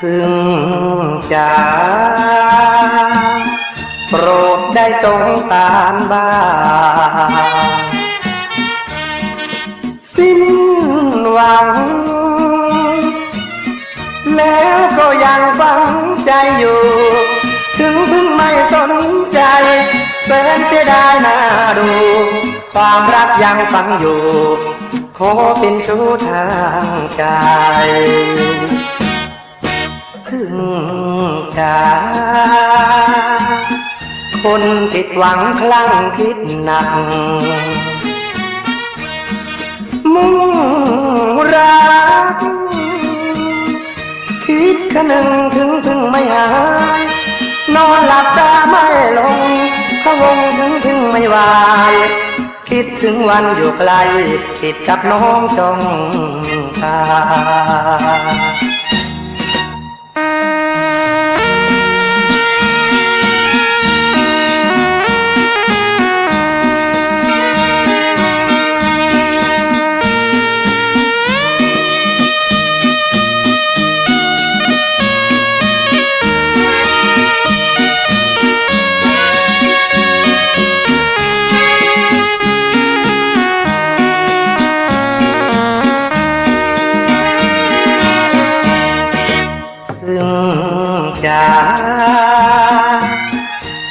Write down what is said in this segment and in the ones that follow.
พึ่งจ๋าโปรดได้สงสารบ้างสิ้นหวัง แล้วก็ยังฝังใจอยู่ ถึงเพิ่งไม่สนใจแสนจะได้น่าดู ความรักยังฝังอยู่ ขอเป็นชู้ทางใจ พึ่งจาคนผิดหวังคลั่งคิดหนัก มุ่งรัก คิดคะนึงถึงถึงไม่หายนอนหลับตาไม่ลงพะวงถึงถึงไม่วาย คิดถึงวันอยู่ไกลติดกับน้องจองตา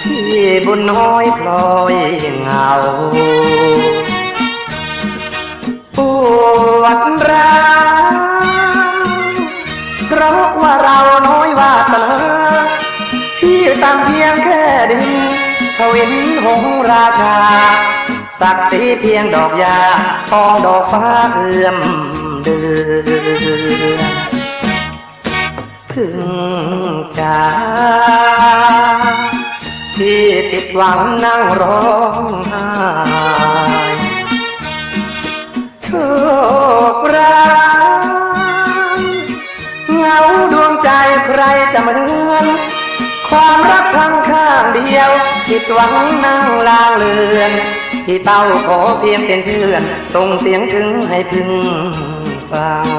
ที่บุญน้อยพลอยเหงาปวดร้าวเพราะว่าเราน้อยวาสนาพี่ตามเพียงแค่ดินทวินหงส์ราชาศักดิ์ศรีเพียงดอกยาทองดอกฟ้าเอื้อมเดือน ถึงจาที่ผิดหวังนั่งร้องไห้โชคร้ายเงาดวงใจใครจะเหมือนความรักพังข้างเดียวผิดหวังนั่งลางเลือน ที่เต้าขอเพียงเป็นเพื่อน ส่งเสียงถึงให้พึงฟัง